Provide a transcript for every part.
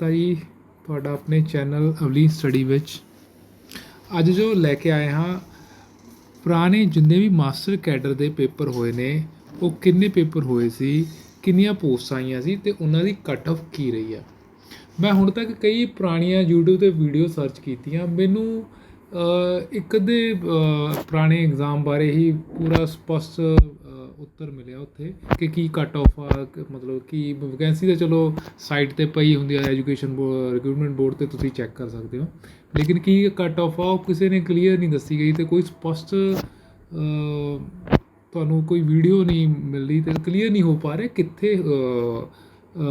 ਸਵਾਗਤ ਜੀ, ਤੁਹਾਡਾ ਆਪਣੇ ਚੈਨਲ ਅਵਲੀ ਸਟੱਡੀ ਵਿੱਚ ਅੱਜ ਜੋ ਲੈ ਕੇ ਆਏ ਹਾਂ, ਪੁਰਾਣੇ ਜਿੰਨੇ ਵੀ ਮਾਸਟਰ ਕੈਡਰ ਦੇ ਪੇਪਰ ਹੋਏ ਨੇ, ਉਹ ਕਿੰਨੇ ਪੇਪਰ ਹੋਏ ਸੀ, ਕਿੰਨੀਆਂ ਪੋਸਟਾਂ ਆਈਆਂ ਸੀ ਤੇ ਉਹਨਾਂ ਦੀ ਕੱਟ ਆਫ ਕੀ ਰਹੀ ਆ? ਮੈਂ ਹੁਣ ਤੱਕ ਕਈ ਪੁਰਾਣੀਆਂ YouTube ਤੇ ਵੀਡੀਓ ਸਰਚ ਕੀਤੀਆਂ, ਮੈਨੂੰ ਇੱਕ ਦੇ ਪੁਰਾਣੇ ਐਗਜ਼ਾਮ ਬਾਰੇ ਹੀ ਪੂਰਾ ਸਪਸ਼ਟ ਉੱਤਰ ਮਿਲਿਆ ਉੱਥੇ ਕਿ ਕੀ ਕੱਟ ਆਫ ਆ ਮਤਲਬ ਕਿ ਵੈਕੈਂਸੀ ਤਾਂ ਚਲੋ ਸਾਈਟ ਤੇ ਪਈ ਹੁੰਦੀ ਆ ਐਜੂਕੇਸ਼ਨ ਰਿਕਰੂਟਮੈਂਟ ਬੋਰਡ ਤੇ ਤੁਸੀਂ ਚੈੱਕ ਕਰ ਸਕਦੇ ਹੋ। ਲੇਕਿਨ ਕੀ ਕੱਟ ਆਫ ਆ, ਉਹ ਕਿਸੇ ਨੇ ਕਲੀਅਰ ਨਹੀਂ ਦੱਸੀ ਗਈ ਤੇ ਕੋਈ ਸਪਸ਼ਟ ਤੁਹਾਨੂੰ ਕੋਈ ਵੀਡੀਓ ਨਹੀਂ ਮਿਲਦੀ ਤੇ ਕਲੀਅਰ ਨਹੀਂ ਹੋ ਪਾ ਰਿਹਾ ਕਿੱਥੇ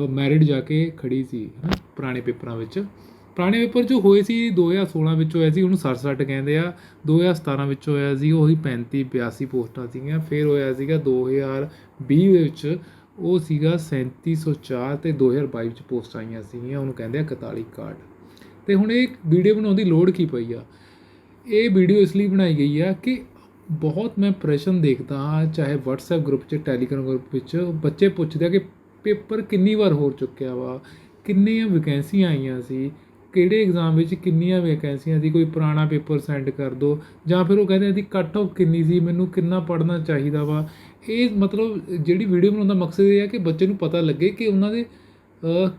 ਮੈਰਿਟ ਜਾ ਕੇ ਖੜੀ ਸੀ ਹੈ ਪੁਰਾਣੇ ਪੇਪਰਾਂ ਵਿੱਚ। ਪੁਰਾਣੇ ਪੇਪਰ ਜੋ ਹੋਏ ਸੀ 2016 ਵਿੱਚ ਹੋਇਆ ਸੀ, ਉਹਨੂੰ 60 ਕਹਿੰਦੇ ਆ। 2017 ਵਿੱਚ ਹੋਇਆ ਸੀ, ਉਹੀ 35 82 ਪੋਸਟਾਂ ਸੀਗੀਆਂ। ਫਿਰ ਹੋਇਆ ਸੀਗਾ 2020 ਵਿੱਚ, ਉਹ ਸੀਗਾ 3704 ਤੇ 2022 ਵਿੱਚ ਪੋਸਟਾਂ ਆਈਆਂ ਸੀਗੀਆਂ, ਉਹਨੂੰ ਕਹਿੰਦੇ ਆ 41 ਕਾਰਡ। ਤੇ ਹੁਣ ਇਹ ਵੀਡੀਓ ਬਣਾਉਣ ਦੀ ਲੋੜ ਕੀ ਪਈ ਆ? ਇਹ ਵੀਡੀਓ ਇਸ ਲਈ ਬਣਾਈ ਗਈ ਆ ਕਿ ਬਹੁਤ ਮੈਂ ਪ੍ਰਸ਼ਨ ਦੇਖਦਾ ਹਾਂ, ਚਾਹੇ WhatsApp ਗਰੁੱਪ 'ਚ ਟੈਲੀਗ੍ਰਾਮ ਗਰੁੱਪ ਵਿੱਚ, ਬੱਚੇ ਪੁੱਛਦੇ ਆ ਕਿ ਪੇਪਰ ਕਿੰਨੀ ਵਾਰ ਹੋ ਚੁੱਕਿਆ ਵਾ, ਕਿੰਨੀਆਂ ਵੈਕੈਂਸੀਆਂ ਆਈਆਂ ਸੀ ਕਿਹੜੇ ਇਗਜ਼ਾਮ ਵਿੱਚ ਕਿੰਨੀਆਂ ਵੈਕੈਂਸੀਆਂ ਸੀ ਕੋਈ ਪੁਰਾਣਾ ਪੇਪਰ ਸੈਂਡ ਕਰ ਦਿਉ ਜਾਂ ਫਿਰ ਉਹ ਕਹਿੰਦੇ ਇਹਦੀ ਕੱਟ ਔਫ ਕਿੰਨੀ ਸੀ? ਮੈਨੂੰ ਕਿੰਨਾ ਪੜ੍ਹਨਾ ਚਾਹੀਦਾ ਵਾ? ਇਹ ਮਤਲਬ ਜਿਹੜੀ ਵੀਡੀਓ ਬਣਾਉਣ ਦਾ ਮਕਸਦ ਇਹ ਹੈ ਕਿ ਬੱਚੇ ਨੂੰ ਪਤਾ ਲੱਗੇ ਕਿ ਉਹਨਾਂ ਦੇ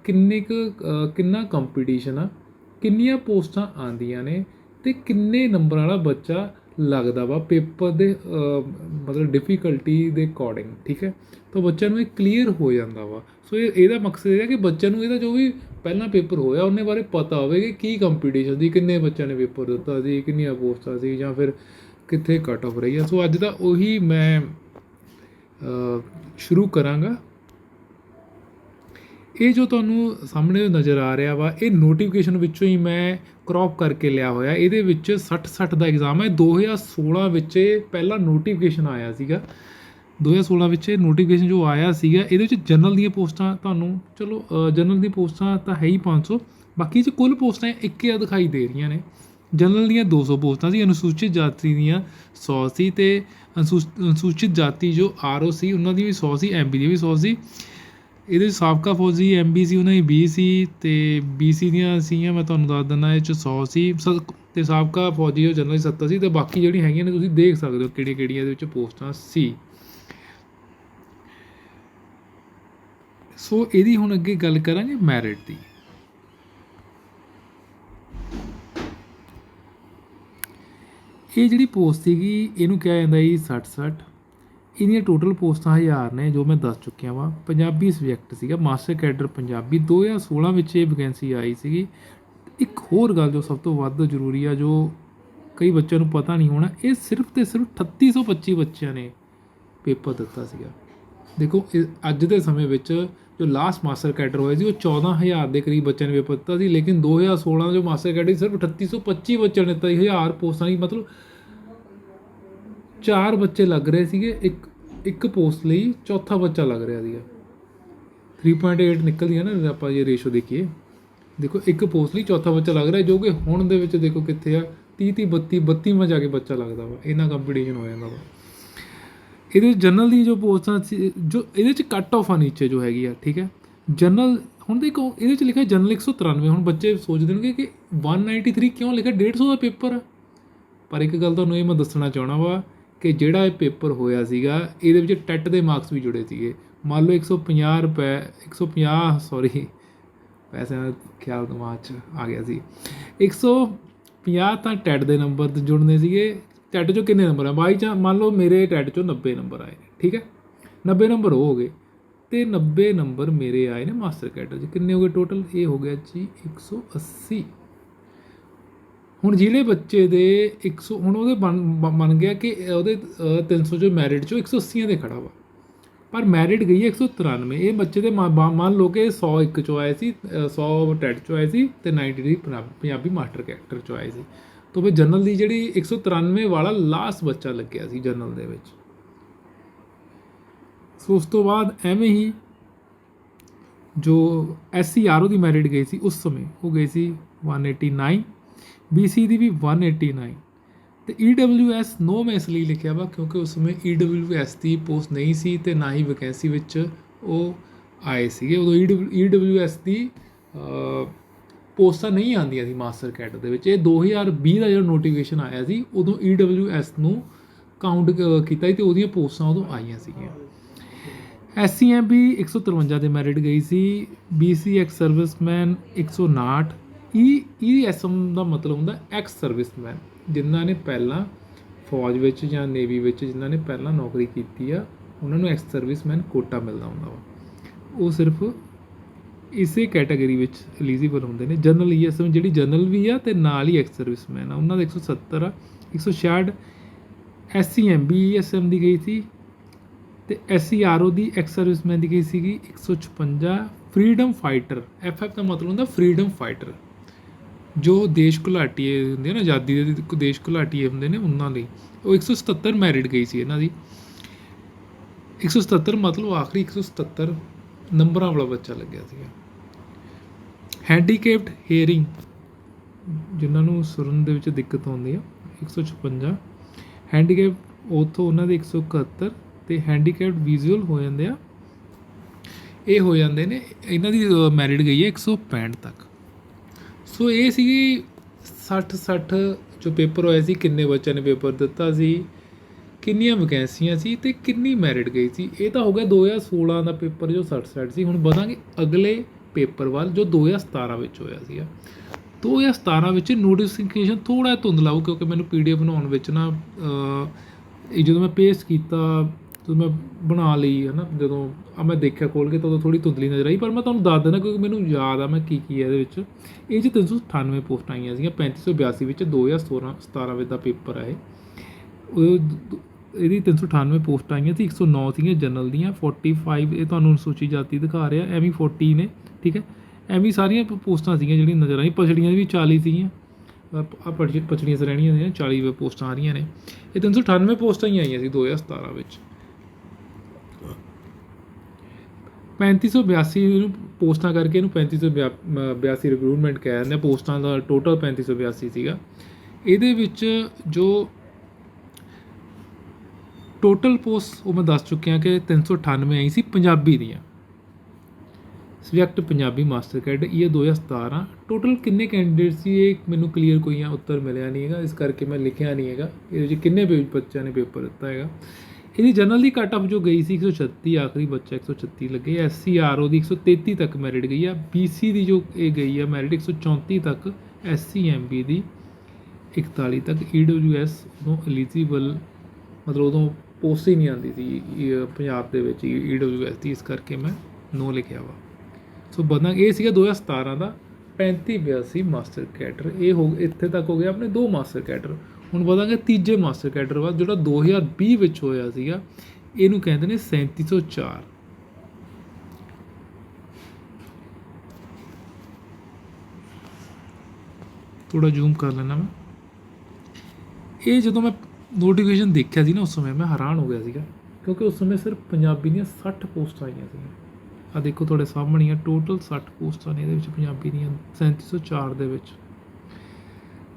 ਕਿੰਨੇ ਕੁ ਅ, ਕਿੰਨਾ ਕੰਪੀਟੀਸ਼ਨ ਆ? ਕਿੰਨੀਆਂ ਪੋਸਟਾਂ ਆਉਂਦੀਆਂ ਨੇ? ਅਤੇ ਕਿੰਨੇ ਨੰਬਰਾਂ ਵਾਲਾ ਬੱਚਾ ਲੱਗਦਾ ਵਾ? ਪੇਪਰ ਦੇ ਮਤਲਬ ਡਿਫਿਕਲਟੀ ਦੇ ਅਕੋਰਡਿੰਗ ਠੀਕ ਹੈ? ਤਾਂ ਬੱਚਿਆਂ ਨੂੰ ਇਹ ਕਲੀਅਰ ਹੋ ਜਾਂਦਾ ਵਾ। ਸੋ ਇਹ ਇਹਦਾ ਮਕਸਦ ਇਹ ਹੈ ਕਿ ਬੱਚਿਆਂ ਨੂੰ ਇਹਦਾ ਜੋ ਵੀ ਪਹਿਲਾਂ ਪੇਪਰ ਹੋਇਆ, ਉਹਨੇ ਬਾਰੇ ਪਤਾ ਹੋਵੇ ਕਿ ਕੀ ਕੰਪੀਟੀਸ਼ਨ ਸੀ, ਕਿੰਨੇ ਬੱਚਿਆਂ ਨੇ ਪੇਪਰ ਦਿੱਤਾ ਸੀ, ਕਿੰਨੀਆਂ ਪੋਸਟਾਂ ਸੀ, ਜਾਂ ਫਿਰ ਕਿੱਥੇ ਕੱਟ ਆਫ ਰਹੀ ਆ। ਸੋ ਅੱਜ ਦਾ ਉਹੀ ਮੈਂ ਸ਼ੁਰੂ ਕਰਾਂਗਾ। ਇਹ ਜੋ ਤੁਹਾਨੂੰ ਸਾਹਮਣੇ ਨਜ਼ਰ ਆ ਰਿਹਾ ਵਾ, ਇਹ ਨੋਟੀਫਿਕੇਸ਼ਨ ਵਿੱਚੋਂ ਹੀ ਮੈਂ ਕ੍ਰੌਪ ਕਰਕੇ ਲਿਆ ਹੋਇਆ। ਇਹਦੇ ਵਿੱਚ 60 60 ਦਾ ਐਗਜ਼ਾਮ ਹੈ। 2016 ਵਿੱਚ ਇਹ ਪਹਿਲਾ ਨੋਟੀਫਿਕੇਸ਼ਨ ਆਇਆ ਸੀਗਾ। 2016 ਵਿੱਚ ਇਹ ਨੋਟੀਫਿਕੇਸ਼ਨ ਜੋ ਆਇਆ ਸੀਗਾ, ਇਹਦੇ ਵਿੱਚ ਜਨਰਲ ਦੀਆਂ ਪੋਸਟਾਂ ਤੁਹਾਨੂੰ, ਚਲੋ ਜਨਰਲ ਦੀਆਂ ਪੋਸਟਾਂ ਤਾਂ ਹੈ ਹੀ 500 ਬਾਕੀ ਚ ਕੁੱਲ ਪੋਸਟਾਂ ਇੱਕ ਹੀ ਦਿਖਾਈ ਦੇ ਰਹੀਆਂ ਨੇ। ਜਨਰਲ ਦੀਆਂ 200 ਪੋਸਟਾਂ ਸੀ, ਅਨੁਸੂਚਿਤ ਜਾਤੀ ਦੀਆਂ 100 ਸੀ ਤੇ ਅਨੁਸੂ- ਅਨੁਸੂਚਿਤ ਜਾਤੀ ਜੋ ਆਰਓ ਸੀ, ਉਹਨਾਂ ਦੀ ਵੀ 100 ਸੀ ਐਮਬੀ ਦੀ ਵੀ 100 ਸੀ। ਇਹਦੇ ਵਿੱਚ ਸਾਬਕਾ ਫੌਜੀ ਐਮਬੀ ਸੀ, ਉਹਨਾਂ ਦੀ 20 ਸੀ ਤੇ ਬੀਸੀ ਦੀਆਂ ਸੀਗੀਆਂ, ਮੈਂ ਤੁਹਾਨੂੰ ਦੱਸ ਦਿੰਦਾ, ਇਹ ਚ 100 ਸੀ। ਸ- ਤੇ ਸਾਬਕਾ ਫੌਜੀ ਜੋ ਜਨਰਲ 70 ਸੀ ਤੇ ਬਾਕੀ ਜਿਹੜੀਆਂ ਹੈਗੀਆਂ ਨੇ ਤੁਸੀਂ ਦੇਖ ਸਕਦੇ ਹੋ ਕਿਹੜੀਆਂ ਕਿਹੜੀਆਂ ਇਹਦੇ ਵਿੱਚ ਪੋਸਟਾਂ ਸੀ। ਸੋ ਇਹਦੀ ਹੁਣ ਅੱਗੇ ਗੱਲ ਕਰਾਂਗੇ ਮੈਰਿਟ ਦੀ। ਇਹ ਜਿਹੜੀ ਪੋਸਟ ਸੀਗੀ, ਇਹਨੂੰ ਕਿਹਾ ਜਾਂਦਾ ਜੀ 60 60 ਇਹਦੀਆਂ ਟੋਟਲ ਪੋਸਟਾਂ 1000 ਨੇ, ਜੋ ਮੈਂ ਦੱਸ ਚੁੱਕਿਆ ਵਾਂ। ਪੰਜਾਬੀ ਸਬਜੈਕਟ ਸੀਗਾ ਮਾਸਟਰ ਕੈਡਰ ਪੰਜਾਬੀ। 2016 ਵਿੱਚ ਇਹ ਵੈਕੈਂਸੀ ਆਈ ਸੀਗੀ। ਇੱਕ ਹੋਰ ਗੱਲ ਜੋ ਸਭ ਤੋਂ ਵੱਧ ਜ਼ਰੂਰੀ ਆ, ਜੋ ਕਈ ਬੱਚਿਆਂ ਨੂੰ ਪਤਾ ਨਹੀਂ ਹੋਣਾ, ਇਹ ਸਿਰਫ ਤੇ ਸਿਰਫ 3825 ਬੱਚਿਆਂ ਨੇ ਪੇਪਰ ਦਿੱਤਾ ਸੀਗਾ। ਦੇਖੋ, ਇਹ ਅੱਜ ਦੇ ਸਮੇਂ ਵਿੱਚ ਜੋ ਲਾਸਟ ਮਾਸਟਰ ਕੈਡਰ ਹੋਇਆ ਸੀ, ਉਹ 14000 ਦੇ ਕਰੀਬ ਬੱਚਿਆਂ ਨੇ ਪੇਪਰ ਦਿੱਤਾ ਸੀ, ਲੇਕਿਨ 2016 ਦਾ ਜੋ ਮਾਸਟਰ ਕੈਡਰ ਸੀ, ਸਿਰਫ 3825 ਬੱਚਿਆਂ ਨੇ ਦਿੱਤਾ ਸੀ 1000 ਪੋਸਟਾਂ ਦੀ, ਮਤਲਬ ਚਾਰ ਬੱਚੇ ਲੱਗ ਰਹੇ ਸੀਗੇ, ਇੱਕ ਇੱਕ ਪੋਸਟ ਲਈ ਚੌਥਾ ਬੱਚਾ ਲੱਗ ਰਿਹਾ ਸੀਗਾ। 3.8 ਨਿਕਲਦੀ ਹੈ ਨਾ, ਆਪਾਂ ਇਹ ਰੇਸ਼ੋ ਦੇਖੀਏ। ਦੇਖੋ, ਇੱਕ ਪੋਸਟ ਲਈ ਚੌਥਾ ਬੱਚਾ ਲੱਗ ਰਿਹਾ, ਜੋ ਕਿ ਹੁਣ ਦੇ ਵਿੱਚ ਦੇਖੋ ਕਿੱਥੇ ਆ 30 30 32 32 ਮਾ ਜਾ ਕੇ ਬੱਚਾ ਲੱਗਦਾ ਵਾ ਇਹਨਾਂ ਕੰਪੀਟੀਸ਼ਨ ਹੋ ਜਾਂਦਾ ਵਾ। ਇਹਦੇ ਜਨਰਲ ਦੀ ਜੋ ਪੋਸਟਾਂ ਸੀ, ਜੋ ਇਹਦੇ ਚ ਕੱਟ ਆਫ ਆ ਨੀਚੇ ਜੋ ਹੈਗੀ ਆ, ਠੀਕ ਹੈ? ਜਨਰਲ ਹੁਣ ਦੇਖੋ, ਇਹਦੇ 'ਚ ਲਿਖਿਆ ਜਨਰਲ 193 ਹੁਣ ਬੱਚੇ ਸੋਚ ਦੇਣਗੇ ਕਿ 193 ਕਿਉਂ ਲਿਖਿਆ? 150 ਦਾ ਪੇਪਰ। ਆ ਪਰ ਇੱਕ ਗੱਲ ਤੁਹਾਨੂੰ ਇਹ ਮੈਂ ਦੱਸਣਾ ਚਾਹਣਾ ਵਾ ਕਿ ਜਿਹੜਾ ਇਹ ਪੇਪਰ ਹੋਇਆ ਸੀਗਾ, ਇਹਦੇ ਵਿੱਚ ਟੈਟ ਦੇ ਮਾਰਕਸ ਵੀ ਜੁੜੇ ਸੀਗੇ। ਮੰਨ ਲਓ 150 ਰੁਪਏ 150 ਸੌਰੀ ਪੈਸੇ ਦਾ ਖਿਆਲ ਦਿਮਾਗ 'ਚ ਆ ਗਿਆ ਸੀ। 150 ਤਾਂ ਟੈਟ ਦੇ ਨੰਬਰ ਤੇ ਜੁੜਨੇ ਸੀਗੇ ਟੈਟ 'ਚੋਂ ਕਿੰਨੇ ਨੰਬਰ ਆ? ਬਾਈ ਚਾ ਮੰਨ ਲਓ ਮੇਰੇ ਟੈਟ 'ਚੋਂ 90 ਨੰਬਰ ਆਏ ਨੇ ਠੀਕ ਹੈ? 90 ਨੰਬਰ ਹੋ ਗਏ। ਤੇ 90 ਨੰਬਰ ਮੇਰੇ ਆਏ ਨੇ ਮਾਸਟਰ ਕੈਡਰ 'ਚ। ਕਿੰਨੇ ਹੋ ਗਏ ਟੋਟਲ ਇਹ ਹੋ ਗਿਆ ਜੀ 180 ਹੁਣ ਜ਼ਿਲ੍ਹੇ ਬੱਚੇ ਦੇ 100 ਹੁਣ ਉਹਦੇ ਬਣ ਬਣ ਗਿਆ ਕਿ ਉਹਦੇ ਅ, 300 ਜੋ ਮੈਰਿਟ ਚੋਂ 180 ਦੇ ਖੜਾ ਵਾ। ਪਰ ਮੈਰਿਟ ਗਈ ਹੈ 193 ਇਹ ਬੱਚੇ ਦੇ ਮ- ਮੰਨ ਲਓ ਕਿ 100 ਇੱਕ ਚੋਂ ਆਏ ਸੀ ਅ, 100 ਟੈਟ ਚੋਂ ਆਏ ਸੀ ਤੇ 90 ਦੀ ਪੰਜਾਬੀ ਪੰਜਾਬੀ ਮਾਸਟਰ ਕੈਰੈਕਟਰ ਚੋਂ ਆਏ ਸੀ। ਤੋਂ ਫਿਰ ਜਨਰਲ ਦੀ ਜਿਹੜੀ 193 ਵਾਲਾ ਲਾਸਟ ਬੱਚਾ ਲੱਗਿਆ ਸੀ ਜਨਰਲ ਦੇ ਵਿੱਚ। ਸੋ ਉਸ ਤੋਂ ਬਾਅਦ ਐਵੇਂ ਹੀ ਜੋ ਐਸਸੀਆਰਓ ਦੀ ਮੈਰਿਟ ਗਈ ਸੀ ਉਸ ਸਮੇਂ, ਉਹ ਗਈ ਸੀ 189 BC ਦੀ ਵੀ 189 ਤੇ EWS ਨੋ ਮੈਂ ਇਸ ਲਈ ਲਿਖਿਆ ਵਾ ਕਿਉਂਕਿ ਉਸ ਸਮੇਂ EWS ਦੀ ਪੋਸਟ ਨਹੀਂ ਸੀ ਤੇ ਨਾ ਹੀ ਵੈਕੈਂਸੀ ਵਿੱਚ ਉਹ ਆਏ ਸੀਗੇ। ਉਦੋਂ EWS ਦੀ ਪੋਸਟਾਂ ਨਹੀਂ ਆਉਂਦੀਆਂ ਸੀ ਮਾਸਟਰ ਕੈਡਰ ਦੇ ਵਿੱਚ। ਇਹ 2020 ਦਾ ਜਿਹੜਾ ਨੋਟੀਫਿਕੇਸ਼ਨ ਆਇਆ ਸੀ, ਉਦੋਂ EWS ਨੂੰ ਕਾਊਂਟ ਕੀਤਾ ਸੀ ਤੇ ਉਹਦੀਆਂ ਪੋਸਟਾਂ ਉਦੋਂ ਆਈਆਂ ਸੀਗੀਆਂ। SCMB 153 ਦੇ ਮੈਰਿਟ ਗਈ ਸੀ BC ex serviceman 159 E ESM ਦਾ ਮਤਲਬ ਹੁੰਦਾ ਐਕਸ ਸਰਵਿਸਮੈਨ ਜਿਨ੍ਹਾਂ ਨੇ ਪਹਿਲਾਂ ਫੌਜ ਵਿੱਚ ਜਾਂ ਨੇਵੀ ਵਿੱਚ ਜਿਨ੍ਹਾਂ ਨੇ ਪਹਿਲਾਂ ਨੌਕਰੀ ਕੀਤੀ ਆ, ਉਹਨਾਂ ਨੂੰ ਐਕਸ ਸਰਵਿਸਮੈਨ ਕੋਟਾ ਮਿਲਦਾ ਹੁੰਦਾ ਵਾ। ਉਹ ਸਿਰਫ ਇਸੇ ਕੈਟਾਗਰੀ ਵਿੱਚ ਐਲੀਜੀਬਲ ਹੁੰਦੇ ਨੇ। ਜਨਰਲ ਈਐਸਐਮ ਜਿਹੜੀ ਜਨਰਲ ਵੀ ਆ ਤੇ ਨਾਲ ਹੀ ਐਕਸ ਸਰਵਿਸਮੈਨ ਆ। ਉਹਨਾਂ ਦਾ 170 ਆ 166 ਐਸਸੀਐਮ ਬੀਐਸਐਮ ਦੀ ਗਈ ਸੀ ਤੇ ਐਸਸੀਆਰਓ ਦੀ ਐਕਸ ਸਰਵਿਸਮੈਨ ਦੀ ਗਈ ਸੀਗੀ 156 ਫਰੀडम ਫਾਈਟਰ ਐਫਐਫ ਦਾ ਮਤਲਬ ਹੁੰਦਾ ਫਰੀडम ਫਾਈਟਰ ਜੋ ਦੇਸ਼ ਘੁਲਾਟੀਏ ਹੁੰਦੇ ਨਾ, ਆਜ਼ਾਦੀ ਦੇ ਦੇਸ਼ ਘੁਲਾਟੀਏ ਹੁੰਦੇ ਨੇ ਉਹਨਾਂ ਲਈ। ਉਹ 177 ਮੈਰਿਟ ਗਈ ਸੀ ਇਹਨਾਂ ਦੀ। 177 ਮਤਲਬ ਆਖਰੀ 177 ਨੰਬਰਾਂ ਵਾਲਾ ਬੱਚਾ ਲੱਗਿਆ ਸੀਗਾ। ਹੈਂਡੀਕੈਪਡ ਹੀਅਰਿੰਗ ਜਿਨ੍ਹਾਂ ਨੂੰ ਸੁਣਨ ਦੇ ਵਿੱਚ ਦਿੱਕਤ ਆਉਂਦੀ ਆ 156 ਹੈਂਡੀਕੈਪ ਉਥੋਂ ਉਹਨਾਂ ਦੇ 171 ਤੇ ਹੈਂਡੀਕੈਪਡ ਵਿਜ਼ੂਅਲ ਹੋ ਜਾਂਦੇ ਆ। ਇਹ ਹੋ ਜਾਂਦੇ ਨੇ, ਇਹਨਾਂ ਦੀ ਮੈਰਿਟ ਗਈ ਹੈ 165 ਤੱਕ। ਸੋ ਇਹ ਸੀਗੀ 60 60 ਜੋ ਪੇਪਰ ਹੋਇਆ ਸੀ, ਕਿੰਨੇ ਬੱਚਿਆਂ ਨੇ ਪੇਪਰ ਦਿੱਤਾ ਸੀ ਕਿੰਨੀਆਂ ਵੈਕੈਂਸੀਆਂ ਸੀ ਤੇ ਕਿੰਨੀ ਮੈਰਿਟ ਗਈ ਸੀ? ਇਹ ਤਾਂ ਹੋ ਗਿਆ 2016 ਦਾ ਪੇਪਰ ਜੋ 60 60 ਸੀ। ਹੁਣ ਵਧਾਂਗੇ ਅਗਲੇ ਪੇਪਰ ਵੱਲ ਜੋ 2017 ਵਿੱਚ ਹੋਇਆ ਸੀਗਾ। 2017 ਵਿੱਚ ਨੋਟੀਫਿਕੇਸ਼ਨ ਥੋੜਾ ਧੁੰਦਲਾ ਹੋ ਕਿਉਂਕਿ ਮੈਨੂੰ ਪੀਡੀਐਫ ਬਣਾਉਣ ਵਿੱਚ ਨਾ ਇਹ ਜਦੋਂ ਮੈਂ ਪੇਸਟ ਕੀਤਾ, ਜਦੋਂ ਮੈਂ ਬਣਾ ਲਈ ਹੈ ਨਾ ਜਦੋਂ ਆ ਮੈਂ ਦੇਖਿਆ ਖੋਲ ਕੇ ਤਾਂ ਉਦੋਂ ਥੋੜੀ ਧੁੰਦਲੀ ਨਜ਼ਰ ਆਈ, ਪਰ ਮੈਂ ਤੁਹਾਨੂੰ ਦੱਸ ਦਿੰਦਾ ਕਿਉਂਕਿ ਮੈਨੂੰ ਯਾਦ ਆ ਮੈਂ ਕੀ ਕੀ ਹੈ ਇਹਦੇ ਵਿੱਚ। ਇਹ 'ਚ 398 ਪੋਸਟਾਂ ਆਈਆਂ ਸੀਗੀਆਂ 3582 ਵਿੱਚ 2016 17 ਵਿੱਚ ਦਾ ਪੇਪਰ ਹੈ ਇਹ। ਇਹਦੀ 398 ਪੋਸਟਾਂ ਆਈਆਂ ਸੀ 109 ਸੀਗੀਆਂ ਜਨਰਲ ਦੀਆਂ 45 ਇਹ ਤੁਹਾਨੂੰ ਅਨੁਸੂਚਿਤ ਜਾਤੀ ਦਿਖਾ ਰਿਹਾ, ਐਵੇਂ 40 ਨੇ, ਠੀਕ ਹੈ? ਐਵੇਂ ਸਾਰੀਆਂ ਪੋਸਟਾਂ ਸੀਗੀਆਂ ਜਿਹੜੀਆਂ ਨਜ਼ਰ ਆਈਆਂ, ਪਛੜੀਆਂ ਵੀ 40 ਸੀਗੀਆਂ ਆ ਪਛੜੀਆਂ ਸ਼੍ਰੇਣੀਆਂ ਦੀਆਂ 40 ਪੋਸਟਾਂ ਆ ਰਹੀਆਂ ਨੇ। ਇਹ 398 ਪੋਸਟਾਂ ਹੀ ਆਈਆਂ ਸੀ 2017 ਵਿੱਚ। 3582 ਨੂੰ ਪੋਸਟਾਂ ਕਰਕੇ ਇਹਨੂੰ 3582 ਰਿਕਰੂਟਮੈਂਟ ਕਹਿ ਦਿੰਦੇ ਆ, ਪੋਸਟਾਂ ਦਾ ਟੋਟਲ 3582 ਸੀਗਾ। ਇਹਦੇ ਵਿੱਚ ਜੋ ਟੋਟਲ ਪੋਸਟ ਉਹ ਮੈਂ ਦੱਸ ਚੁੱਕਿਆ ਕਿ 398 ਆਈ ਸੀ ਪੰਜਾਬੀ ਦੀਆਂ। ਸਬਜੈਕਟ ਪੰਜਾਬੀ ਮਾਸਟਰ ਕੈਡ ਇਹ 2017 ਟੋਟਲ ਕਿੰਨੇ ਕੈਂਡੀਡੇਟ ਸੀ, ਇਹ ਮੈਨੂੰ ਕਲੀਅਰ ਕੋਈ ਆ ਉੱਤਰ ਮਿਲਿਆ ਨਹੀਂ ਹੈਗਾ। ਇਸ ਕਰਕੇ ਮੈਂ ਲਿਖਿਆ ਨਹੀਂ ਹੈਗਾ। ਇਹਦੇ ਵਿੱਚ ਕਿੰਨੇ ਪੇ- ਬੱਚਿਆਂ ਨੇ ਪੇਪਰ ਦਿੱਤਾ ਹੈਗਾ। ਇਹਦੀ ਜਨਰਲ ਦੀ ਕੱਟ ਆਫ ਜੋ ਗਈ ਸੀ 136 ਆਖਰੀ ਬੱਚਾ 136 ਲੱਗੇ। ਐਸਸੀਆਰਓ ਦੀ 133 ਤੱਕ ਮੈਰਿਟ ਗਈ ਆ। ਬੀਸੀ ਦੀ ਜੋ ਇਹ ਗਈ ਆ ਮੈਰਿਟ 134 ਤੱਕ ਐਸਸੀਐਮਬੀ ਦੀ 41 ਤੱਕ। ਈਡਬਲਯੂਐਸ ਨੂੰ ਐਲੀਜੀਬਲ ਮਤਲਬ ਉਦੋਂ ਪੋਸਟ ਹੀ ਨਹੀਂ ਆਉਂਦੀ ਸੀ ਪੰਜਾਬ ਦੇ ਵਿੱਚ ਈਡਬਲਯੂਐਸ ਦੀ, ਇਸ ਕਰਕੇ ਮੈਂ ਨੋ ਲਿਖਿਆ ਵਾ। ਸੋ ਬਣਾ ਇਹ ਸੀਗਾ 2017 ਦਾ 35 82 ਮਾਸਟਰ ਕੈਡਰ। ਇਹ ਹੋ, ਇੱਥੇ ਤੱਕ ਹੋ ਗਿਆ ਆਪਣੇ ਦੋ ਮਾਸਟਰ ਕੈਡਰ। ਹੁਣ ਵਧਾਂਗੇ ਤੀਜੇ ਮਾਸਟਰ ਕੈਡਰ ਬਾਅਦ ਜਿਹੜਾ 2020 ਵਿੱਚ ਹੋਇਆ ਸੀਗਾ, ਇਹਨੂੰ ਕਹਿੰਦੇ ਨੇ 3704 ਥੋੜਾ ਜ਼ੂਮ ਕਰ ਲੈਣਾ ਮੈਂ। ਇਹ ਜਦੋਂ ਮੈਂ ਨੋਟੀਫਿਕੇਸ਼ਨ ਦੇਖਿਆ ਸੀ ਨਾ ਉਸ ਸਮੇਂ, ਮੈਂ ਹੈਰਾਨ ਹੋ ਗਿਆ ਸੀਗਾ, ਕਿਉਂਕਿ ਉਸ ਸਮੇਂ ਸਿਰਫ ਪੰਜਾਬੀ ਦੀਆਂ 60 ਪੋਸਟਾਂ ਆਈਆਂ ਸੀਗੀਆਂ। ਆ ਦੇਖੋ ਤੁਹਾਡੇ ਸਾਹਮਣੇ ਆ ਟੋਟਲ 60 ਪੋਸਟਾਂ ਨੇ ਇਹਦੇ ਵਿੱਚ ਪੰਜਾਬੀ ਦੀਆਂ 3704 ਦੇ ਵਿੱਚ।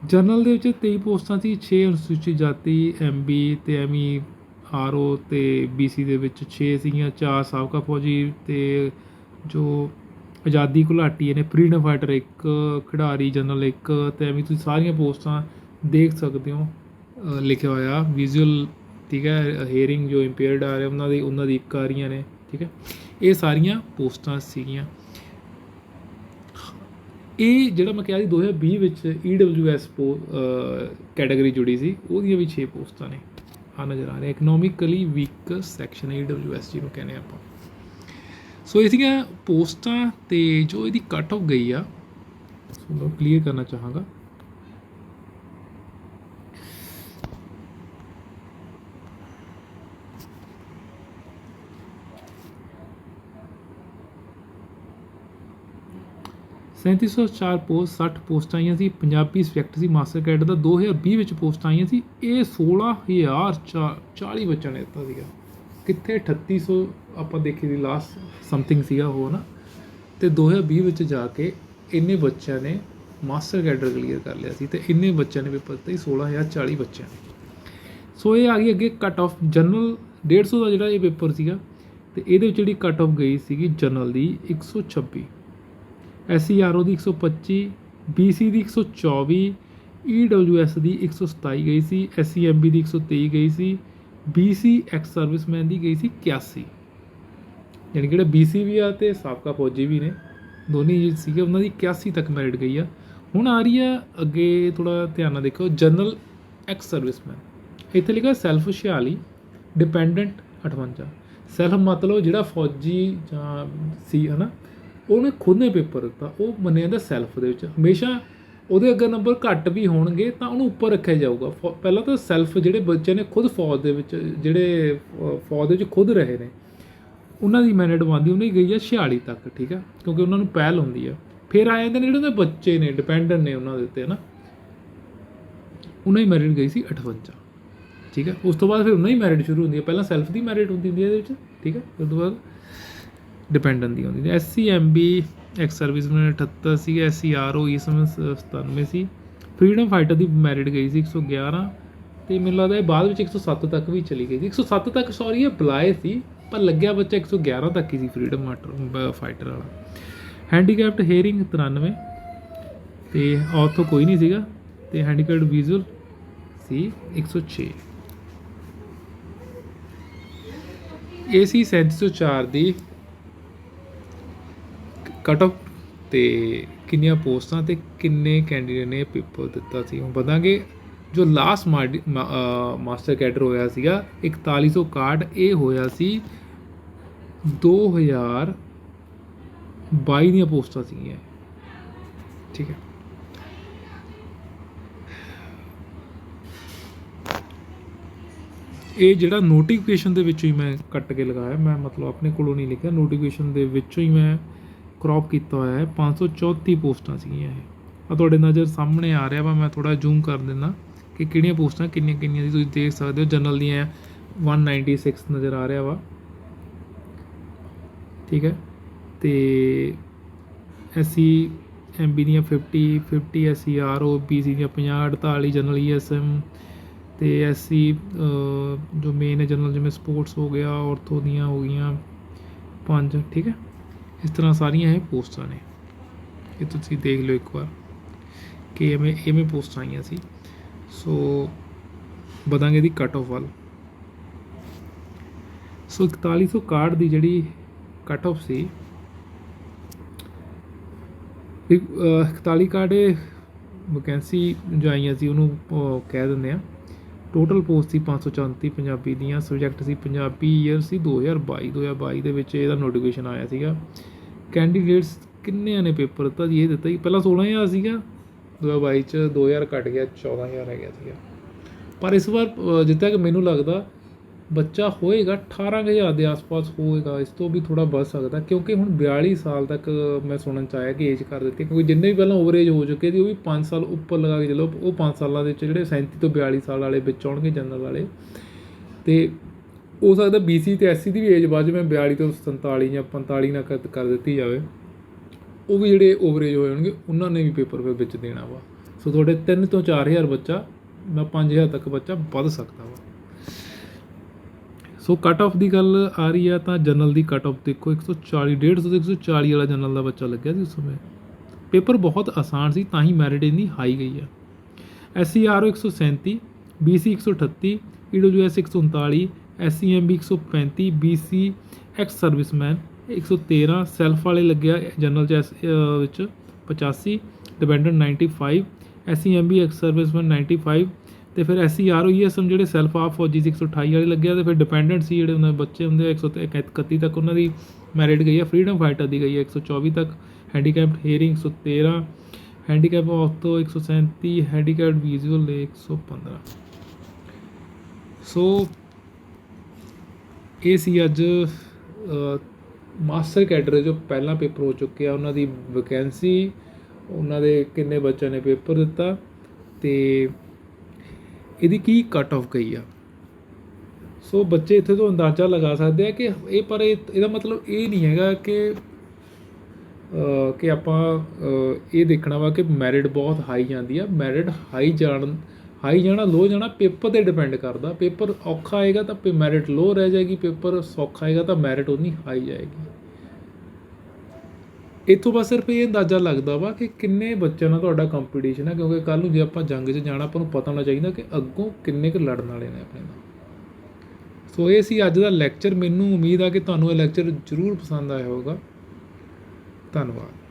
ਜਨਰਲ ਦੇ ਵਿੱਚ 23 ਪੋਸਟਾਂ ਸੀ 6 ਅਨੁਸੂਚਿਤ ਜਾਤੀ ਐਮਬੀ ਤੇ ਐਮਈ ਆਰਓ ਤੇ ਬੀਸੀ ਦੇ ਵਿੱਚ 6 ਸੀਗੀਆਂ 4 ਸਾਬਕਾ ਫੌਜੀ ਤੇ ਜੋ ਆਜ਼ਾਦੀ ਘੁਲਾਟੀ ਨੇ ਫਰੀडम ਫਾਈਟਰ ਇੱਕ, ਖਿਡਾਰੀ ਜਨਰਲ ਇੱਕ, ਤੇ ਐਵੇਂ ਤੁਸੀਂ ਸਾਰੀਆਂ ਪੋਸਟਾਂ ਦੇਖ ਸਕਦੇ ਹੋ। ਲਿਖਿਆ ਹੋਇਆ ਵਿਜ਼ੂਅਲ ਠੀਕ ਹੈ ਹੀਅਰਿੰਗ ਜੋ ਇੰਪੇਅਰਡ ਆ ਰਹੇ, ਉਹਨਾਂ ਦੀ ਉਹਨਾਂ ਦੀ ਇੱਕ ਆ ਰਹੀਆਂ ਨੇ, ਠੀਕ ਹੈ। ਇਹ ਸਾਰੀਆਂ ਪੋਸਟਾਂ ਸੀਗੀਆਂ। ਇਹ ਜਿਹੜਾ ਮੈਂ ਕਿਹਾ ਸੀ 2020 ਵਿੱਚ EWS ਪੋ ਕੈਟਾਗਰੀ ਜੁੜੀ ਸੀ, ਉਹਦੀਆਂ ਵੀ 6 ਪੋਸਟਾਂ ਨੇ। ਆ ਨਜ਼ਰ ਆ ਰਹੇ ਇਕਨੋਮਿਕਲੀ ਵੀਕ ਸੈਕਸ਼ਨ EWS ਜਿਹਨੂੰ ਕਹਿੰਦੇ ਆਪਾਂ। ਸੋ ਇਹ ਸੀਗੀਆਂ ਪੋਸਟਾਂ ਤੇ ਜੋ ਇਹਦੀ ਕੱਟ ਆਫ ਗਈ ਆ, ਸੋ ਮੈਂ ਕਲੀਅਰ ਕਰਨਾ ਚਾਹਾਂਗਾ। ਸੈਂਤੀ ਸੌ ਚਾਰ ਪੋਸਟ 60 ਪੋਸਟਾਂ ਆਈਆਂ ਸੀ, ਪੰਜਾਬੀ ਸਬਜੈਕਟ ਸੀ ਮਾਸਟਰ ਕੈਡਰ ਦਾ 2020 ਵਿੱਚ ਪੋਸਟਾਂ ਆਈਆਂ ਸੀ, ਇਹ 16040 ਬੱਚਿਆਂ ਨੇ ਦਿੱਤਾ ਸੀਗਾ। ਕਿੱਥੇ 3800 ਆਪਾਂ ਦੇਖੀ ਦੀ ਲਾਸਟ ਸਮਥਿੰਗ ਸੀਗਾ ਉਹ ਨਾ। ਤੇ 2020 ਵਿੱਚ ਜਾ ਕੇ ਇੰਨੇ ਬੱਚਿਆਂ ਨੇ ਮਾਸਟਰ ਕੈਡਰ ਕਲੀਅਰ ਕਰ ਲਿਆ ਸੀ ਤੇ ਇੰਨੇ ਬੱਚਿਆਂ ਨੇ ਪੇਪਰ ਦਿੱਤਾ ਸੀ 16040 ਬੱਚਿਆਂ ਨੇ। ਸੋ ਇਹ ਆ ਗਈ ਅੱਗੇ ਕੱਟ ਆਫ ਜਨਰਲ 150 ਦਾ ਜਿਹੜਾ ਇਹ ਪੇਪਰ ਸੀਗਾ, ਤੇ ਇਹਦੇ ਵਿੱਚ ਜਿਹੜੀ ਕੱਟ ਆਫ ਗਈ ਸੀਗੀ ਜਨਰਲ ਦੀ 126 ਐਸਸੀਆਰਓ ਦੀ 125 ਬੀਸੀ ਦੀ 124 ਈਡਬਲਯੂਐਸ ਦੀ 127 ਗਈ ਸੀ ਐਸਸੀਐਮਬੀ ਦੀ 123 ਗਈ ਸੀ ਬੀਸੀ ਐਕਸ ਸਰਵਿਸਮੈਨ ਦੀ ਗਈ ਸੀ 81 ਯਾਨੀ ਕਿ ਜਿਹੜੇ ਬੀਸੀ ਵੀ ਆ ਤੇ ਸਾਬਕਾ ਫੌਜੀ ਵੀ ਨੇ, ਦੋਨੇ ਹੀ ਸੀਗੇ, ਉਹਨਾਂ ਦੀ 81 ਤੱਕ ਮੈਰਿਟ ਗਈ ਆ। ਹੁਣ ਆ ਰਹੀ ਆ, ਅੱਗੇ ਥੋੜਾ ਧਿਆਨ ਨਾਲ ਦੇਖੋ ਜਨਰਲ ਐਕਸ ਸਰਵਿਸਮੈਨ ਇੱਥੇ ਲਿਖਿਆ ਸੈਲਫ 46 ਡਿਪੈਂਡੈਂਟ 58 ਸੈਲਫ ਮਤਲਬ ਜਿਹੜਾ ਫੌਜੀ ਜਾਂ ਸੀ, ਹਨਾ? ਉਹਨੇ ਖੁਦ ਨੇ ਪੇਪਰ ਦਿੱਤਾ, ਉਹ ਮੰਨਿਆ ਜਾਂਦਾ ਸੈਲਫ ਦੇ ਵਿੱਚ। ਹਮੇਸ਼ਾ ਉਹਦੇ ਅੱਗੇ ਨੰਬਰ ਘੱਟ ਵੀ ਹੋਣਗੇ ਤਾਂ ਉਹਨੂੰ ਉੱਪਰ ਰੱਖਿਆ ਜਾਊਗਾ। ਫੌ- ਪਹਿਲਾਂ ਤਾਂ ਸੈਲਫ ਜਿਹੜੇ ਬੱਚੇ ਨੇ ਖੁਦ ਫੌਜ ਦੇ ਵਿੱਚ, ਜਿਹੜੇ ਫੌਜ ਦੇ ਵਿੱਚ ਖੁਦ ਰਹੇ ਨੇ, ਉਹਨਾਂ ਦੀ ਮੈਰਿਟ ਬਣਦੀ, ਉਹਨੇ ਗਈ ਆ 46 ਤੱਕ, ਠੀਕ ਆ? ਕਿਉਂਕਿ ਉਹਨਾਂ ਨੂੰ ਪਹਿਲ ਹੁੰਦੀ ਆ। ਫਿਰ ਆ ਜਾਂਦੇ ਨੇ ਜਿਹੜੇ ਉਹਦੇ ਬੱਚੇ ਨੇ ਡਿਪੈਂਡੈਂਟ ਨੇ ਉਹਨਾਂ ਦੇ ਉੱਤੇ, ਹਨਾ? ਉਹਨਾਂ ਦੀ ਮੈਰਿਟ ਗਈ ਸੀ 58 ਠੀਕ ਹੈ ਉਸ ਤੋਂ ਬਾਅਦ ਫਿਰ ਉਹਨਾਂ ਦੀ ਮੈਰਿਟ ਸ਼ੁਰੂ ਹੁੰਦੀ ਹੈ ਪਹਿਲਾਂ ਸੈਲਫ ਦੀ ਮੈਰਿਟ ਹੁੰਦੀ ਹੁੰਦੀ ਹੈ ਇਹਦੇ ਵਿੱਚ, ਠੀਕ ਹੈ ਉਸ ਤੋਂ ਬਾਅਦ ਡਿਪੈਂਡ ਹੁੰਦੀ ਹੁੰਦੀ S C M B ex serviceman 78 ਸੀ ਐਸ ਸੀ ਆਰ ਓ ਇਸ 97 ਸੀ ਫਰੀडम ਫਾਈਟਰ ਦੀ ਮੈਰਿਟ ਗਈ ਸੀ 111 ਤੇ ਮੈਨੂੰ ਲੱਗਦਾ ਇਹ ਬਾਅਦ ਵਿੱਚ 107 ਤੱਕ ਵੀ ਚਲੀ ਗਈ ਸੀ। 107 ਤੱਕ ਸੌਰੀ ਇਹ ਬੁਲਾਏ ਸੀ, ਪਰ ਲੱਗਿਆ ਬੱਚਾ 111 ਤੱਕ ਹੀ ਸੀ ਫਰੀडम ਫਾਈਟਰ ਵਾਲਾ। ਹੈਂਡੀਕੈਪਟ ਹੇਅਰਿੰਗ 93 ਤੇ ਆਥੋ ਕੋਈ ਨਹੀਂ ਸੀਗਾ ਤੇ ਹੈਂਡੀਕੈਪਟ ਵਿਜ਼ੂਅਲ ਸੀ 106 ਏਸੀ 704 ਦੀ ਕਟ ਆਫ ਤੇ ਕਿੰਨੀਆਂ ਪੋਸਟਾਂ ਤੇ ਕਿੰਨੇ ਕੈਂਡੀਡੇਟ ਨੇ ਪੇਪਰ ਦਿੱਤਾ ਸੀ। ਹੁਣ ਬਤਾਂਗੇ ਜੋ ਲਾਸਟ ਮਾਸਟਰ ਕੈਡਰ ਹੋਇਆ ਸੀਗਾ 4161 ਇਹ ਹੋਇਆ ਸੀ 2022 ਦੀਆਂ ਪੋਸਟਾਂ ਸੀਗੀਆਂ। ਠੀਕ ਹੈ। ਇਹ ਜਿਹੜਾ ਨੋਟੀਫਿਕੇਸ਼ਨ ਦੇ ਵਿੱਚੋਂ ਹੀ ਮੈਂ ਕੱਟ ਕੇ ਲਗਾਇਆ। ਮੈਂ ਮਤਲਬ ਆਪਣੇ ਕੋਲੋਂ ਨਹੀਂ ਲਿਖਿਆ। ਨੋਟੀਫਿਕੇਸ਼ਨ ਦੇ ਵਿੱਚੋਂ ਹੀ ਮੈਂ ਕ੍ਰੌਪ ਕੀਤਾ ਹੋਇਆ ਹੈ 534 ਪੋਸਟਾਂ ਸੀਗੀਆਂ ਇਹ। ਆ ਤੁਹਾਡੇ ਨਜ਼ਰ ਸਾਹਮਣੇ ਆ ਰਿਹਾ ਵਾ, ਮੈਂ ਥੋੜਾ ਜ਼ੂਮ ਕਰ ਦਿੰਦਾ ਕਿ ਕਿਹੜੀਆਂ ਪੋਸਟਾਂ ਕਿੰਨੀਆਂ ਕਿੰਨੀਆਂ ਦੀ ਤੁਸੀਂ ਦੇਖ ਸਕਦੇ ਹੋ ਜਨਰਲ ਦੀਆਂ 196 ਨਜ਼ਰ ਆ ਰਿਹਾ ਵਾ। ਠੀਕ ਹੈ? ਤੇ ਐਸਸੀ ਐਮਬੀ ਦੀਆਂ 50 50 ਐਸਸੀ ਆਰਓ ਬੀਸੀ ਦੀਆਂ 50 48 ਜਨਰਲ ਈਐਸਐਮ ਤੇ ਐਸਸੀ ਜੋ ਮੇਨ ਹੈ ਜਨਰਲ ਜਿਵੇਂ ਸਪੋਰਟਸ ਹੋ ਗਿਆ ਔਰਥੋ ਦੀਆਂ ਹੋ ਗਈਆਂ, ਪੰਜ, ਠੀਕ ਹੈ? ਇਸ ਤਰ੍ਹਾਂ ਸਾਰੀਆਂ ਇਹ ਪੋਸਟਾਂ ਨੇ। ਇਹ ਤੁਸੀਂ ਦੇਖ ਲਓ ਇੱਕ ਵਾਰ ਕਿ ਐਵੇਂ ਐਵੇਂ ਪੋਸਟਾਂ ਆਈਆਂ ਸੀ। ਸੋ ਵਧਾਂਗੇ ਦੀ ਕਟ ਆਫ ਵੱਲ। ਸੋ 4161 ਦੀ ਜਿਹੜੀ ਕਟ ਆਫ ਸੀ ਇੱਕ, ਅਹ, 41 ਕਾਰਡ ਵੈਕੈਂਸੀ ਜੋ ਆਈਆਂ ਸੀ ਉਹਨੂੰ ਕਹਿ ਦਿੰਦੇ ਆ। ਟੋਟਲ ਪੋਸਟ ਸੀ 534 ਪੰਜਾਬੀ ਦੀਆਂ ਸਬਜੈਕਟ ਸੀ ਪੰਜਾਬੀ ਈਅਰ ਸੀ 2022 2022 ਦੇ ਵਿੱਚ ਇਹਦਾ ਨੋਟੀਫਿਕੇਸ਼ਨ ਆਇਆ ਸੀਗਾ। ਕੈਂਡੀਡੇਟਸ ਕਿੰਨਿਆਂ ਨੇ ਪੇਪਰ ਦਿੱਤਾ ਜੀ? ਇਹ ਦਿੱਤਾ ਜੀ। ਪਹਿਲਾਂ 16000 ਸੀਗਾ 2022 ਚ 2000 ਘਟ ਗਿਆ 14000 ਰਹਿ ਗਿਆ ਸੀਗਾ। ਪਰ ਇਸ ਵਾਰ ਜਿੱਦਾਂ ਕਿ ਮੈਨੂੰ ਲੱਗਦਾ, ਬੱਚਾ ਹੋਏਗਾ 18000 ਦੇ ਆਸ-ਪਾਸ ਹੋਏਗਾ। ਇਸ ਤੋਂ ਵੀ ਥੋੜਾ ਵੱਧ ਸਕਦਾ, ਕਿਉਂਕਿ ਹੁਣ 42 ਸਾਲ ਤੱਕ ਮੈਂ ਸੁਣਨ ਚ ਆਇਆ ਕਿ ਏਜ ਕਰ ਦਿੱਤੀ। ਕਿਉਂਕਿ ਜਿੰਨੇ ਵੀ ਪਹਿਲਾਂ ਓਵਰੇਜ ਹੋ ਚੁੱਕੇ ਸੀ, ਉਹ ਵੀ 5 ਸਾਲ ਉੱਪਰ ਲਗਾ ਕੇ ਚਲੋ, ਉਹ 5 ਸਾਲਾਂ ਦੇ ਵਿੱਚ ਜਿਹੜੇ 37 ਤੋਂ 42 ਸਾਲ ਵਾਲੇ ਵਿੱਚ ਆਉਣਗੇ ਜਨਰਲ ਵਾਲੇ। ਤੇ ਹੋ ਸਕਦਾ BC ਤੇ SC ਦੀ ਵੀ ਏਜ ਬਾਅਦ ਜਿਵੇਂ 42 ਤੋਂ 47 ਜਾਂ 45 ਨਾ ਕਰ ਕਰ ਦਿੱਤੀ ਜਾਵੇ। ਉਹ ਵੀ ਜਿਹੜੇ ਓਵਰੇਜ ਹੋਏ ਹੋਣਗੇ, ਉਹਨਾਂ ਨੇ ਵੀ ਪੇਪਰ ਫਿਰ ਵਿੱਚ ਦੇਣਾ ਵਾ। ਸੋ ਤੁਹਾਡੇ 3 ਤੋਂ 4000 ਬੱਚਾ ਮੈਂ 5000 ਤੱਕ ਬੱਚਾ ਵੱਧ ਸਕਦਾ ਵਾ। ਸੋ ਕਟ ਆਫ ਦੀ ਗੱਲ ਆ ਰਹੀ ਆ, ਤਾਂ ਜਨਰਲ ਦੀ ਕਟ ਆਫ ਦੇਖੋ 140 150 ਤੋਂ 140 ਵਾਲਾ ਜਨਰਲ ਦਾ ਬੱਚਾ ਲੱਗਿਆ ਸੀ ਉਸ ਸਮੇਂ। ਪੇਪਰ ਬਹੁਤ ਆਸਾਨ ਸੀ, ਤਾਂ ਹੀ ਮੈਰਿਟ ਇੰਨੀ ਹਾਈ ਗਈ ਆ। SCRO 137 BC 138 EWS 139 SCMB 135 BC ex serviceman 113 self ਵਾਲੇ ਲੱਗਿਆ ਜਨਰਲ ਚ ਐਸ- ਅਹ, ਵਿੱਚ 85 ਡਿਪੈਂਡੈਂਟ 95 SCMB ਐਕਸ ਸਰਵਿਸਮੈਨ 95 ਤੇ ਫਿਰ ਐਸਸੀਆਰਓ ਈਐਸਐਮ ਜਿਹੜੇ ਸੈਲਫ ਆਫ ਫੌਜੀ ਸੀ 128 ਵਾਲੇ ਲੱਗਿਆ, ਤੇ ਫਿਰ ਡਿਪੈਂਡੈਂਟ ਸੀ ਜਿਹੜੇ ਉਹਨਾਂ ਦੇ ਬੱਚੇ ਹੁੰਦੇ ਆ 131 ਤੱਕ ਉਹਨਾਂ ਦੀ ਮੈਰਿਟ ਗਈ ਹੈ ਫਰੀडम ਫਾਈਟਰ ਦੀ ਗਈ ਹੈ 124 ਤੱਕ, handicapped hearing 113 handicap ortho 137 handicapped visual 115 so ਇਹ ਸੀ ਅੱਜ ਮਾਸਟਰ ਕੈਡਰ ਜੋ ਪਹਿਲਾਂ ਪੇਪਰ ਹੋ ਚੁੱਕੇ ਆ, ਉਹਨਾਂ ਦੀ ਵੈਕੈਂਸੀ ਉਹਨਾਂ ਦੇ ਕਿੰਨੇ ਬੱਚਿਆਂ ਨੇ ਪੇਪਰ ਦਿੱਤਾ ਤੇ ਇਹਦੀ ਕੀ ਕੱਟ ਆਫ ਗਈ ਆ। ਸੋ ਬੱਚੇ ਇੱਥੇ ਤੋਂ ਅੰਦਾਜ਼ਾ ਲਗਾ ਸਕਦੇ ਆ ਕਿ ਇਹ, ਪਰ ਇਹ- ਇਹਦਾ ਮਤਲਬ ਇਹ ਨਹੀਂ ਹੈਗਾ ਕਿ ਕਿ ਆਪਾਂ ਇਹ ਦੇਖਣਾ ਵਾ ਕਿ ਮੈਰਿਟ ਬਹੁਤ ਹਾਈ ਜਾਂਦੀ ਆ। ਮੈਰਿਟ ਹਾਈ ਜਾਣ ਹਾਈ ਜਾਣਾ, ਲੋ ਜਾਣਾ, ਪੇਪਰ ਤੇ ਡਿਪੈਂਡ ਕਰਦਾ। ਪੇਪਰ ਔਖਾ ਆਏਗਾ ਤਾਂ ਮੈਰਿਟ ਲੋ ਰਹਿ ਜਾਏਗੀ, ਪੇਪਰ ਸੌਖਾ ਆਏਗਾ ਤਾਂ ਮੈਰਿਟ ਉਨੀ ਹਾਈ ਜਾਏਗੀ। ਇੱਥੋਂ ਬਸ ਸਿਰਫ ਇਹ ਅੰਦਾਜ਼ਾ ਲੱਗਦਾ ਵਾ ਕਿ ਕਿੰਨੇ ਬੱਚਿਆਂ ਨਾਲ ਤੁਹਾਡਾ ਕੰਪੀਟੀਸ਼ਨ ਹੈ, ਕਿਉਂਕਿ ਕੱਲ ਨੂੰ ਜੇ ਆਪਾਂ ਜੰਗ 'ਚ ਜਾਣਾ, ਆਪਾਂ ਨੂੰ ਪਤਾ ਹੋਣਾ ਚਾਹੀਦਾ ਕਿ ਅੱਗੋਂ ਕਿੰਨੇ ਕੁ ਲੜਨ ਵਾਲੇ ਨੇ ਆਪਣੇ ਨਾਲ। ਸੋ ਇਹ ਸੀ ਅੱਜ ਦਾ ਲੈਕਚਰ ਮੈਨੂੰ ਉਮੀਦ ਆ ਕਿ ਤੁਹਾਨੂੰ ਇਹ ਲੈਕਚਰ ਜ਼ਰੂਰ ਪਸੰਦ ਆਇਆ ਹੋਵੇਗਾ। ਧੰਨਵਾਦ।